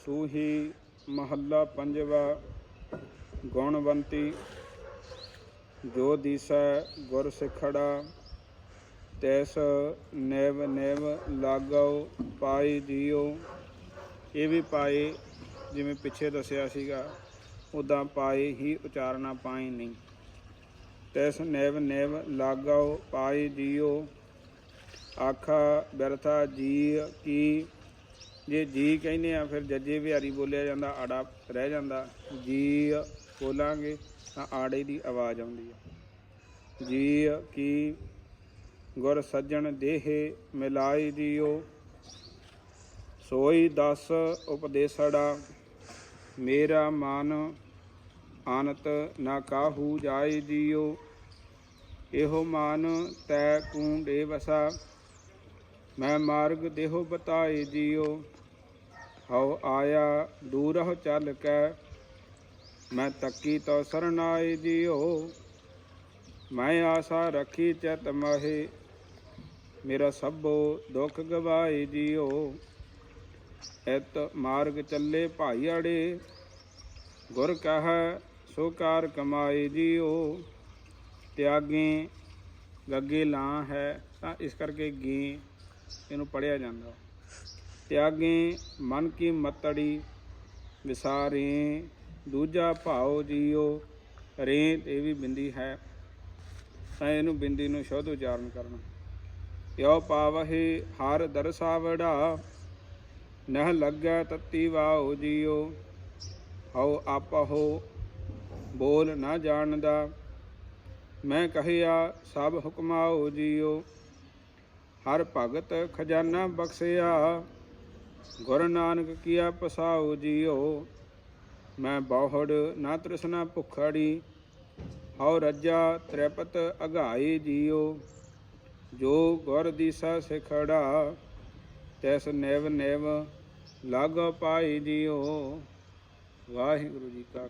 ਸੂਹੀ ਮਹੱਲਾ ਪੰਜਵਾ, ਗੁਣਵੰਤੀ, ਜੋ ਦੀਸੈ ਗੁਰ ਸਿਖੜਾ, ਤੈਸ ਨੈਵ ਨੈਵ ਲਾਗੋ ਪਾਈ ਦਿਓ ਇਹ ਵੀ ਪਾਏ ਜਿਵੇਂ ਪਿੱਛੇ ਦੱਸਿਆ ਸੀਗਾ ਉਦਾਂ ਪਾਏ ਹੀ ਉਚਾਰਨਾ ਪਾਏ ਨਹੀਂ। ਤੈਸ ਨੈਵ ਨੈਵ ਲਾਗੋ ਪਾਈ ਦਿਓ ਆਖਾ ਬਿਰਥਾ ਜੀ ਕੀ ਜੇ ਜੀ ਕਹਿੰਦੇ ਆ, ਫਿਰ ਜੱਜੇ ਵਿਹਾਰੀ ਬੋਲਿਆ ਜਾਂਦਾ, ਆੜਾ ਰਹਿ ਜਾਂਦਾ। ਜੀ ਬੋਲਾਂਗੇ ਤਾਂ ਆੜੇ ਦੀ ਆਵਾਜ਼ ਆਉਂਦੀ ਹੈ ਜੀ ਕੀ ਗੁਰ ਸੱਜਣ ਦੇਹੇ ਮਿਲਾਈ ਦਿਓ। ਸੋਈ ਦਸ ਉਪਦੇਸੜਾ, ਮੇਰਾ ਮਨ ਆਨਤ ਨਾ ਕਾਹੂ ਜਾਏ ਦਿਓ। ਇਹੋ ਮਾਨ ਤੈ ਕੂੰਡੇ ਵਸਾ। ਮੈਂ ਮਾਰਗ ਦੇਹੋ ਬਤਾਏ ਦਿਓ ਹਉ ਆਇਆ ਦੂਰਹ ਚੱਲ ਕੈ, ਮੈਂ ਤੱਕੀ ਤੋ ਸਰਨਾਈ ਦਿਓ ਮੈਂ ਆਸਾ ਰੱਖੀ ਚਤ ਮਹੇ, ਮੇਰਾ ਸਭੋ ਦੁੱਖ ਗਵਾਏ ਜੀਓ। ਇਤ ਮਾਰਗ ਚੱਲੇ ਭਾਈੜੇ ਗੁਰ ਕਹੈ ਸੋ ਕਾਰ ਕਮਾਈ ਦਿਓ ਤਿਆਗੇ ਗੱਗੇ ਲਾਂ ਹੈ ਤਾਂ ਇਸ ਕਰਕੇ ਗੇ ਇਹਨੂੰ ਪੜਿਆ ਜਾਂਦਾ। ਤਿਆਗੇ ਮਨ ਕੀ ਮਤੜੀ ਵਿਸਾਰੇ, ਦੂਜਾ ਭਾਉ ਜੀਓ ਰੇ, ਇਹ ਵੀ ਬਿੰਦੀ ਹੈ। ਤਾਂ ਇਹਨੂੰ ਬਿੰਦੀ ਨੂੰ ਸ਼ੁੱਧ ਉਚਾਰਨ ਕਰਨਾ। ਯੋ ਪਾਵਹਿ ਹਰ ਦਰਸਾਵੜਾ, ਨਹ ਲੱਗੈ ਤਤੀ ਵਾਉ ਜੀਓ ਹਉ ਆਪਹੁ ਬੋਲ ਨਾ ਜਾਣਦਾ, ਮੈਂ ਕਹਿਆ ਸਭ ਹੁਕਮਾਓ ਜੀਓ ਹਰ ਭਗਤ ਖਜ਼ਾਨਾ ਬਖਸ਼ਿਆ। ਗੁਰ ਨਾਨਕ ਕੀਆ ਪਸਾਉ ਜੀਓ। ਮੈਂ ਬਹੁੜ ਨਾ ਤ੍ਰਿਸ਼ਨਾ ਭੁਖੜੀ, ਹਉ ਰੱਜਾ ਤ੍ਰਿਪਤ ਅਘਾਈ ਜੀਓ। ਜੋ ਗੁਰ ਦੀਸਾ ਸਿਖੜਾ, ਤੈਸ ਨੇਵ ਨੇਵ ਲਾਗ ਪਾਈ ਜੀਓ। ਵਾਹਿਗੁਰੂ ਜੀ ਕਾ